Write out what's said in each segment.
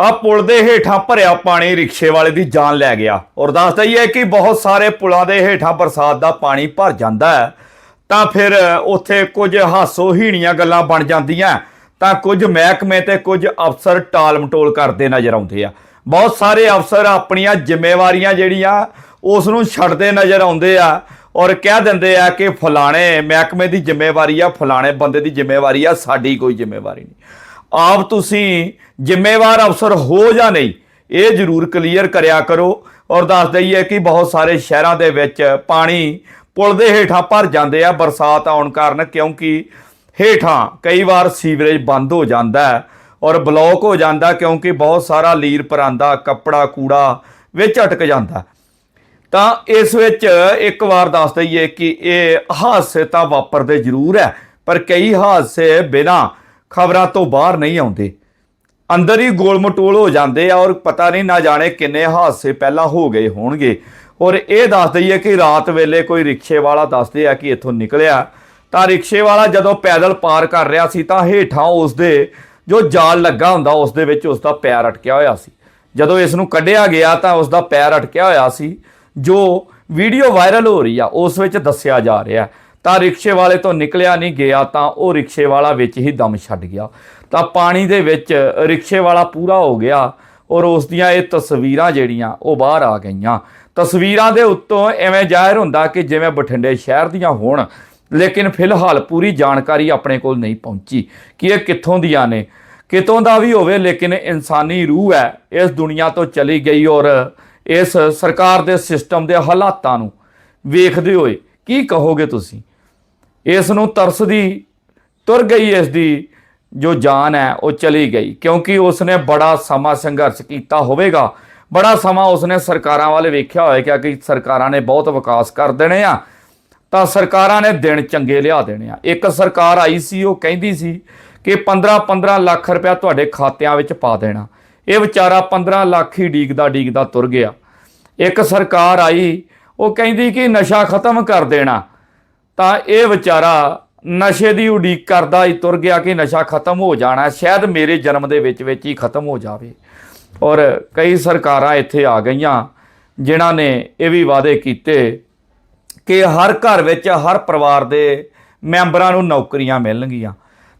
ਆ ਪੁਲ ਦੇ ਹੇਠਾਂ ਭਰਿਆ ਪਾਣੀ ਰਿਕਸ਼ੇ ਵਾਲੇ ਦੀ ਜਾਨ ਲੈ ਗਿਆ। ਔਰ ਦੱਸਦਾ ਹੀ ਹੈ ਕਿ ਬਹੁਤ ਸਾਰੇ ਪੁਲਾਂ ਦੇ ਹੇਠਾਂ ਬਰਸਾਤ ਦਾ ਪਾਣੀ ਭਰ ਜਾਂਦਾ ਹੈ। ਤਾਂ ਫਿਰ ਉੱਥੇ ਕੁਝ ਹਾਸੋ ਹੀਣੀਆਂ ਗੱਲਾਂ ਬਣ ਜਾਂਦੀਆਂ। ਤਾਂ ਕੁਝ ਮਹਿਕਮੇ ਤੇ ਕੁਝ ਅਫਸਰ ਟਾਲ ਮਟੋਲ ਕਰਦੇ ਨਜ਼ਰ ਆਉਂਦੇ ਆ। ਬਹੁਤ ਸਾਰੇ ਅਫਸਰ ਆਪਣੀਆਂ ਜ਼ਿੰਮੇਵਾਰੀਆਂ ਜਿਹੜੀਆਂ, ਉਸ ਨੂੰ ਛੱਡਦੇ ਨਜ਼ਰ ਆਉਂਦੇ ਆ ਔਰ ਕਹਿ ਦਿੰਦੇ ਆ ਕਿ ਫਲਾਣੇ ਮਹਿਕਮੇ ਦੀ ਜ਼ਿੰਮੇਵਾਰੀ ਆ, ਫਲਾਣੇ ਬੰਦੇ ਦੀ ਜ਼ਿੰਮੇਵਾਰੀ ਆ, ਸਾਡੀ ਕੋਈ ਜ਼ਿੰਮੇਵਾਰੀ ਨਹੀਂ। ਆਪ ਤੁਸੀਂ ਜ਼ਿੰਮੇਵਾਰ ਅਫਸਰ ਹੋ ਜਾਂ ਨਹੀਂ, ਇਹ ਜ਼ਰੂਰ ਕਲੀਅਰ ਕਰਿਆ ਕਰੋ ਔਰ ਦੱਸ ਦਈਏ ਕਿ ਬਹੁਤ ਸਾਰੇ ਸ਼ਹਿਰਾਂ ਦੇ ਵਿੱਚ ਪਾਣੀ ਪੁਲ ਦੇ ਹੇਠਾਂ ਭਰ ਜਾਂਦੇ ਆ, ਬਰਸਾਤ ਆਉਣ ਕਾਰਨ, ਕਿਉਂਕਿ ਹੇਠਾਂ ਕਈ ਵਾਰ ਸੀਵਰੇਜ ਬੰਦ ਹੋ ਜਾਂਦਾ ਔਰ ਬਲੌਕ ਹੋ ਜਾਂਦਾ ਕਿਉਂਕਿ ਬਹੁਤ ਸਾਰਾ ਲੀਰ ਪਰਾਂਦਾ, ਕੱਪੜਾ, ਕੂੜਾ ਵਿੱਚ ਅਟਕ ਜਾਂਦਾ ਤਾਂ ਇਸ ਵਿੱਚ ਇੱਕ ਵਾਰ ਦੱਸ ਦਈਏ ਕਿ ਇਹ ਹਾਦਸੇ ਤਾਂ ਵਾਪਰਦੇ ਜ਼ਰੂਰ ਹੈ, ਪਰ ਕਈ ਹਾਦਸੇ ਬਿਨਾਂ ਖਬਰਾਂ ਤੋਂ ਬਾਹਰ ਨਹੀਂ ਆਉਂਦੇ। ਅੰਦਰ ਹੀ ਗੋਲ ਮਟੋਲ ਹੋ ਜਾਂਦੇ ਆ ਔਰ ਪਤਾ ਨਹੀਂ ਨਾ ਜਾਣੇ ਕਿੰਨੇ ਹਾਦਸੇ ਪਹਿਲਾਂ ਹੋ ਗਏ ਹੋਣਗੇ। ਔਰ ਇਹ ਦੱਸ ਦਈਏ ਕਿ ਰਾਤ ਵੇਲੇ ਕੋਈ ਰਿਕਸ਼ੇ ਵਾਲਾ ਦੱਸਦੇ ਆ ਕਿ ਇੱਥੋਂ ਨਿਕਲਿਆ। ਤਾਂ ਰਿਕਸ਼ੇ ਵਾਲਾ ਜਦੋਂ ਪੈਦਲ ਪਾਰ ਕਰ ਰਿਹਾ ਸੀ ਤਾਂ ਹੇਠਾਂ ਉਸ ਦੇ ਜੋ ਜਾਲ ਲੱਗਾ ਹੁੰਦਾ ਉਸ ਦੇ ਵਿੱਚ ਉਸ ਦਾ ਪੈਰ ਅਟਕਿਆ ਹੋਇਆ ਸੀ। ਜਦੋਂ ਇਸ ਨੂੰ ਕੱਢਿਆ ਗਿਆ ਤਾਂ ਉਸ ਦਾ ਪੈਰ ਅਟਕਿਆ ਹੋਇਆ ਸੀ। ਜੋ ਵੀਡੀਓ ਵਾਇਰਲ ਹੋ ਰਹੀ ਆ, ਉਸ ਵਿੱਚ ਦੱਸਿਆ ਜਾ ਰਿਹਾ। ਤਾਂ ਰਿਕਸ਼ੇ ਵਾਲੇ ਤੋਂ ਨਿਕਲਿਆ ਨਹੀਂ ਗਿਆ, ਤਾਂ ਉਹ ਰਿਕਸ਼ੇ ਵਾਲਾ ਵਿੱਚ ਹੀ ਦਮ ਛੱਡ ਗਿਆ। ਤਾਂ ਪਾਣੀ ਦੇ ਵਿੱਚ ਰਿਕਸ਼ੇ ਵਾਲਾ ਪੂਰਾ ਹੋ ਗਿਆ ਔਰ ਉਸ ਦੀਆਂ ਇਹ ਤਸਵੀਰਾਂ ਜਿਹੜੀਆਂ, ਉਹ ਬਾਹਰ ਆ ਗਈਆਂ। ਤਸਵੀਰਾਂ ਦੇ ਉੱਤੋਂ ਐਵੇਂ ਜ਼ਾਹਿਰ ਹੁੰਦਾ ਕਿ ਜਿਵੇਂ ਬਠਿੰਡੇ ਸ਼ਹਿਰ ਦੀਆਂ ਹੋਣ, ਲੇਕਿਨ ਫਿਲਹਾਲ ਪੂਰੀ ਜਾਣਕਾਰੀ ਆਪਣੇ ਕੋਲ ਨਹੀਂ ਪਹੁੰਚੀ ਕਿ ਇਹ ਕਿੱਥੋਂ ਦੀਆਂ ਨੇ। ਕਿਤੋਂ ਦਾ ਵੀ ਹੋਵੇ, ਲੇਕਿਨ ਇਨਸਾਨੀ ਰੂਹ ਹੈ, ਇਸ ਦੁਨੀਆ ਤੋਂ ਚਲੀ ਗਈ ਔਰ ਇਸ ਸਰਕਾਰ ਦੇ ਸਿਸਟਮ ਦੇ ਹਾਲਾਤਾਂ ਨੂੰ ਵੇਖਦੇ ਹੋਏ ਕੀ ਕਹੋਗੇ ਤੁਸੀਂ? ਇਸ ਨੂੰ ਤਰਸਦੀ ਤੁਰ ਗਈ ਇਸ ਦੀ, ਜੋ ਜਾਨ ਹੈ, ਉਹ ਚਲੀ ਗਈ। ਕਿਉਂਕਿ ਉਸਨੇ ਬੜਾ ਸਮਾਂ ਸੰਘਰਸ਼ ਕੀਤਾ ਹੋਵੇਗਾ। ਬੜਾ ਸਮਾਂ ਉਸਨੇ ਸਰਕਾਰਾਂ ਵੱਲ ਵੇਖਿਆ ਹੋਵੇਗਾ ਕਿ ਸਰਕਾਰਾਂ ਨੇ ਬਹੁਤ ਵਿਕਾਸ ਕਰ ਦੇਣੇ ਆ। ਤਾਂ ਸਰਕਾਰਾਂ ਨੇ ਦਿਨ ਚੰਗੇ ਲਿਆ ਦੇਣੇ ਆ। ਇੱਕ ਸਰਕਾਰ ਆਈ ਸੀ, ਉਹ ਕਹਿੰਦੀ ਸੀ ਕਿ 15-15 ਲੱਖ ਰੁਪਇਆ ਤੁਹਾਡੇ ਖਾਤਿਆਂ ਵਿੱਚ ਪਾ ਦੇਣਾ। ਇਹ ਵਿਚਾਰਾ 15 ਲੱਖ ਹੀ ਡੀਕਦਾ ਡੀਕਦਾ ਤੁਰ ਗਿਆ। ਇੱਕ ਸਰਕਾਰ ਆਈ, ਉਹ ਕਹਿੰਦੀ ਕਿ ਨਸ਼ਾ ਖਤਮ ਕਰ ਦੇਣਾ। ਤਾਂ ਇਹ ਵਿਚਾਰਾ ਨਸ਼ੇ ਦੀ ਉਡੀਕ ਕਰਦਾ ਹੀ ਤੁਰ ਗਿਆ ਕਿ ਨਸ਼ਾ ਖਤਮ ਹੋ ਜਾਣਾ, ਸ਼ਾਇਦ ਮੇਰੇ ਜਨਮ ਦੇ ਵਿੱਚ ਵਿੱਚ ਹੀ ਖਤਮ ਹੋ ਜਾਵੇ। ਔਰ ਕਈ ਸਰਕਾਰਾਂ ਇੱਥੇ ਆ ਗਈਆਂ ਜਿਨ੍ਹਾਂ ਨੇ ਇਹ ਵੀ ਵਾਅਦੇ ਕੀਤੇ ਕਿ ਹਰ ਘਰ ਵਿੱਚ ਹਰ ਪਰਿਵਾਰ ਦੇ ਮੈਂਬਰਾਂ ਨੂੰ ਨੌਕਰੀਆਂ ਮਿਲਣਗੀਆਂ।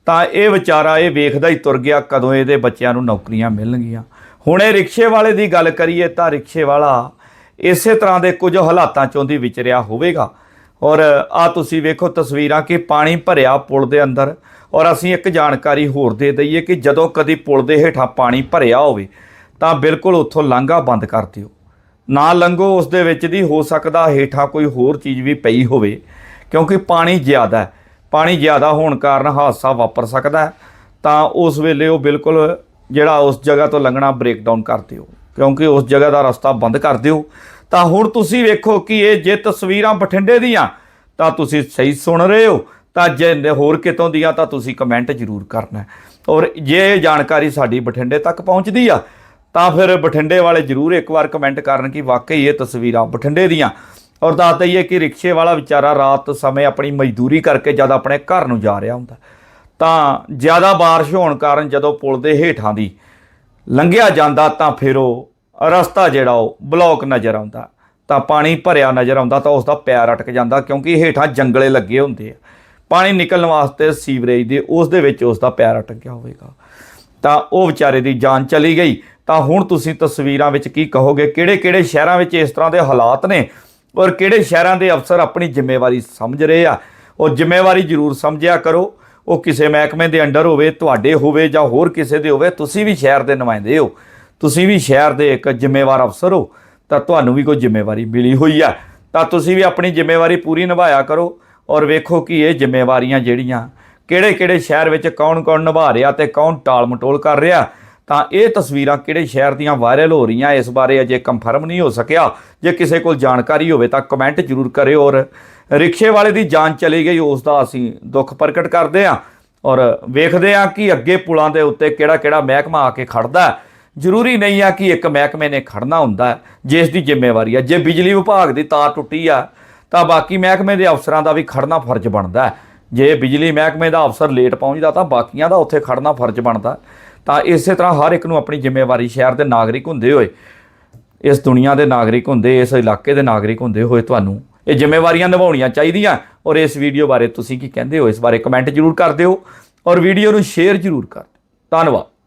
ਤਾਂ ਇਹ ਵਿਚਾਰਾ ਇਹ ਵੇਖਦਾ ਹੀ ਤੁਰ ਗਿਆ ਕਦੋਂ ਇਹਦੇ ਬੱਚਿਆਂ ਨੂੰ ਨੌਕਰੀਆਂ ਮਿਲਣਗੀਆਂ। ਹੁਣ ਇਹ ਰਿਕਸ਼ੇ ਵਾਲੇ ਦੀ ਗੱਲ ਕਰੀਏ ਤਾਂ ਰਿਕਸ਼ੇ ਵਾਲਾ ਇਸੇ ਤਰ੍ਹਾਂ ਦੇ ਕੁਝ ਹਾਲਾਤਾਂ ਚੋਂ ਦੀ ਵਿਚਰਿਆ ਹੋਵੇਗਾ। ਔਰ ਆ ਤੁਸੀਂ ਵੇਖੋ ਤਸਵੀਰਾਂ ਕਿ ਪਾਣੀ ਭਰਿਆ ਪੁਲ ਦੇ ਅੰਦਰ ਔਰ ਅਸੀਂ ਇੱਕ ਜਾਣਕਾਰੀ ਹੋਰ ਦੇ ਦਈਏ ਕਿ ਜਦੋਂ ਕਦੀ ਪੁਲ ਦੇ ਹੇਠਾਂ ਪਾਣੀ ਭਰਿਆ ਹੋਵੇ, ਤਾਂ ਬਿਲਕੁਲ ਉੱਥੋਂ ਲਾਂਘਾ ਬੰਦ ਕਰ ਦਿਓ। ਨਾ ਲੰਘੋ, ਉਸ ਦੇ ਵਿੱਚ ਦੀ ਹੋ ਸਕਦਾ ਹੇਠਾਂ ਕੋਈ ਹੋਰ ਚੀਜ਼ ਵੀ ਪਈ ਹੋਵੇ, ਕਿਉਂਕਿ ਪਾਣੀ ਜ਼ਿਆਦਾ ਹੈ। ਪਾਣੀ ਜ਼ਿਆਦਾ ਹੋਣ ਕਾਰਨ ਹਾਦਸਾ ਵਾਪਰ ਸਕਦਾ ਹੈ, ਤਾਂ ਉਸ ਵੇਲੇ ਉਹ ਬਿਲਕੁਲ ਜਿਹੜਾ ਉਸ ਜਗ੍ਹਾ ਤੋਂ ਲੰਘਣਾ ਬ੍ਰੇਕ ਡਾਊਨ ਕਰ ਦਿਓ, ਕਿਉਂਕਿ ਉਸ ਜਗ੍ਹਾ ਦਾ ਰਸਤਾ ਬੰਦ ਕਰ ਦਿਓ। ਤਾਂ ਹੁਣ ਤੁਸੀਂ ਵੇਖੋ ਕਿ ਇਹ ਜੇ ਤਸਵੀਰਾਂ ਬਠਿੰਡੇ ਦੀਆਂ, ਤਾਂ ਤੁਸੀਂ ਸਹੀ ਸੁਣ ਰਹੇ ਹੋ। ਤਾਂ ਜੇ ਹੋਰ ਕਿਤੋਂ ਦੀਆਂ, ਤਾਂ ਤੁਸੀਂ ਕਮੈਂਟ ਜ਼ਰੂਰ ਕਰਨਾ। ਔਰ ਜੇ ਇਹ ਜਾਣਕਾਰੀ ਸਾਡੀ ਬਠਿੰਡੇ ਤੱਕ ਪਹੁੰਚਦੀ ਆ, ਤਾਂ ਫਿਰ ਬਠਿੰਡੇ ਵਾਲੇ ਜ਼ਰੂਰ ਇੱਕ ਵਾਰ ਕਮੈਂਟ ਕਰਨ ਕਿ ਵਾਕਈ ਇਹ ਤਸਵੀਰਾਂ ਬਠਿੰਡੇ ਦੀਆਂ। ਔਰ ਦੱਸ ਦਈਏ ਕਿ ਰਿਕਸ਼ੇ ਵਾਲਾ ਵਿਚਾਰਾ ਰਾਤ ਸਮੇਂ ਆਪਣੀ ਮਜ਼ਦੂਰੀ ਕਰਕੇ ਜਦ ਆਪਣੇ ਘਰ ਨੂੰ ਜਾ ਰਿਹਾ ਹੁੰਦਾ। ਤਾਂ ਜ਼ਿਆਦਾ ਬਾਰਿਸ਼ ਹੋਣ ਕਾਰਨ ਜਦੋਂ ਪੁਲ ਦੇ ਹੇਠਾਂ ਦੀ ਲੰਘਿਆ ਜਾਂਦਾ, ਤਾਂ ਫਿਰ ਉਹ ਰਸਤਾ ਜਿਹੜਾ ਉਹ ਬਲੌਕ ਨਜ਼ਰ ਆਉਂਦਾ, ਤਾਂ ਪਾਣੀ ਭਰਿਆ ਨਜ਼ਰ ਆਉਂਦਾ ਤਾਂ ਉਸ ਦਾ ਪੈਰ ਅਟਕ ਜਾਂਦਾ ਕਿਉਂਕਿ ਹੇਠਾਂ ਜੰਗਲੇ ਲੱਗੇ ਹੁੰਦੇ ਆ। ਪਾਣੀ ਨਿਕਲਣ ਵਾਸਤੇ ਸੀਵਰੇਜ ਦੇ ਉਸ ਦੇ ਵਿੱਚ ਉਸ ਦਾ ਪੈਰ ਅਟਕ ਗਿਆ ਹੋਵੇਗਾ। ਤਾਂ ਉਹ ਵਿਚਾਰੇ ਦੀ ਜਾਨ ਚਲੀ ਗਈ। ਤਾਂ ਹੁਣ ਤੁਸੀਂ ਤਸਵੀਰਾਂ ਵਿੱਚ ਕੀ ਕਹੋਗੇ? ਕਿਹੜੇ-ਕਿਹੜੇ ਸ਼ਹਿਰਾਂ ਵਿੱਚ ਇਸ ਤਰ੍ਹਾਂ ਦੇ ਹਾਲਾਤ ਨੇ? ਔਰ ਕਿਹੜੇ ਸ਼ਹਿਰਾਂ ਦੇ ਅਫਸਰ ਆਪਣੀ ਜ਼ਿੰਮੇਵਾਰੀ ਸਮਝ ਰਹੇ ਆ? ਉਹ ਜ਼ਿੰਮੇਵਾਰੀ ਜ਼ਰੂਰ ਸਮਝਿਆ ਕਰੋ। ਉਹ ਕਿਸੇ ਮਹਿਕਮੇ ਦੇ ਅੰਡਰ ਹੋਵੇ, ਤੁਹਾਡੇ ਹੋਵੇ ਜਾਂ ਹੋਰ ਕਿਸੇ ਦੇ ਹੋਵੇ, ਤੁਸੀਂ ਵੀ ਸ਼ਹਿਰ ਦੇ ਨੁਮਾਇੰਦੇ ਹੋ। ਤੁਸੀਂ ਵੀ ਸ਼ਹਿਰ ਦੇ ਇੱਕ ਜ਼ਿੰਮੇਵਾਰ ਅਫਸਰ ਹੋ, ਤਾਂ ਤੁਹਾਨੂੰ ਵੀ ਕੋਈ ਜ਼ਿੰਮੇਵਾਰੀ ਮਿਲੀ ਹੋਈ ਆ। ਤਾਂ ਤੁਸੀਂ ਵੀ ਆਪਣੀ ਜ਼ਿੰਮੇਵਾਰੀ ਪੂਰੀ ਨਿਭਾਇਆ ਕਰੋ ਔਰ ਵੇਖੋ ਕਿ ਇਹ ਜ਼ਿੰਮੇਵਾਰੀਆਂ ਜਿਹੜੀਆਂ ਕਿਹੜੇ-ਕਿਹੜੇ ਸ਼ਹਿਰ ਵਿੱਚ ਕੌਣ-ਕੌਣ ਨਿਭਾ ਰਿਹਾ ਤੇ ਕੌਣ ਟਾਲ ਮਟੋਲ ਕਰ ਰਿਹਾ, ਤਾਂ ਇਹ ਤਸਵੀਰਾਂ ਕਿਹੜੇ ਸ਼ਹਿਰ ਦੀਆਂ ਵਾਇਰਲ ਹੋ ਰਹੀਆਂ, ਇਸ ਬਾਰੇ ਅਜੇ ਕੰਫਰਮ ਨਹੀਂ ਹੋ ਸਕਿਆ। ਜੇ ਕਿਸੇ ਕੋਲ ਜਾਣਕਾਰੀ ਹੋਵੇ ਤਾਂ ਕਮੈਂਟ ਜ਼ਰੂਰ ਕਰਿਓ ਔਰ ਰਿਕਸ਼ੇ ਵਾਲੇ ਦੀ ਜਾਨ ਚਲੀ ਗਈ, ਉਸ ਦਾ ਅਸੀਂ ਦੁੱਖ ਪ੍ਰਗਟ ਕਰਦੇ ਹਾਂ। ਔਰ ਵੇਖਦੇ ਹਾਂ ਕਿ ਅੱਗੇ ਪੁਲਾਂ ਦੇ ਉੱਤੇ ਕਿਹੜਾ-ਕਿਹੜਾ ਮਹਿਕਮਾ ਆ ਕੇ ਖੜਦਾ ਹੈ। ਜ਼ਰੂਰੀ ਨਹੀਂ ਆ ਕਿ ਇੱਕ ਮਹਿਕਮੇ ਨੇ ਖੜਨਾ ਹੁੰਦਾ, ਜਿਸ ਦੀ ਜ਼ਿੰਮੇਵਾਰੀ ਹੈ ਜੇ ਬਿਜਲੀ ਵਿਭਾਗ ਦੀ ਤਾਰ ਟੁੱਟੀ ਆ, ਤਾਂ ਬਾਕੀ ਮਹਿਕਮੇ ਦੇ ਅਫਸਰਾਂ ਦਾ ਵੀ ਖੜਨਾ ਫਰਜ਼ ਬਣਦਾ ਹੈ। ਜੇ ਬਿਜਲੀ ਮਹਿਕਮੇ ਦਾ ਅਫਸਰ ਲੇਟ ਪਹੁੰਚਦਾ, ਤਾਂ ਬਾਕੀਆਂ ਦਾ ਉੱਥੇ ਖੜਨਾ ਫਰਜ਼ ਬਣਦਾ। ਤਾਂ ਇਸੇ ਤਰ੍ਹਾਂ ਹਰ ਇੱਕ ਨੂੰ ਆਪਣੀ ਜ਼ਿੰਮੇਵਾਰੀ, ਸ਼ਹਿਰ ਦੇ ਨਾਗਰਿਕ ਹੁੰਦੇ ਹੋਏ, ਇਸ ਦੁਨੀਆ ਦੇ ਨਾਗਰਿਕ ਹੁੰਦੇ, ਇਸ ਇਲਾਕੇ ਦੇ ਨਾਗਰਿਕ ਹੁੰਦੇ ਹੋਏ ਤੁਹਾਨੂੰ ਇਹ ਜ਼ਿੰਮੇਵਾਰੀਆਂ ਨਿਭਾਉਣੀਆਂ ਚਾਹੀਦੀਆਂ। ਔਰ ਇਸ ਵੀਡੀਓ ਬਾਰੇ ਤੁਸੀਂ ਕੀ ਕਹਿੰਦੇ ਹੋ, ਇਸ ਬਾਰੇ ਕਮੈਂਟ ਜ਼ਰੂਰ ਕਰ ਦਿਓ। ਔਰ ਵੀਡੀਓ ਨੂੰ ਸ਼ੇਅਰ ਜ਼ਰੂਰ ਕਰ ਦਿਓ। ਧੰਨਵਾਦ।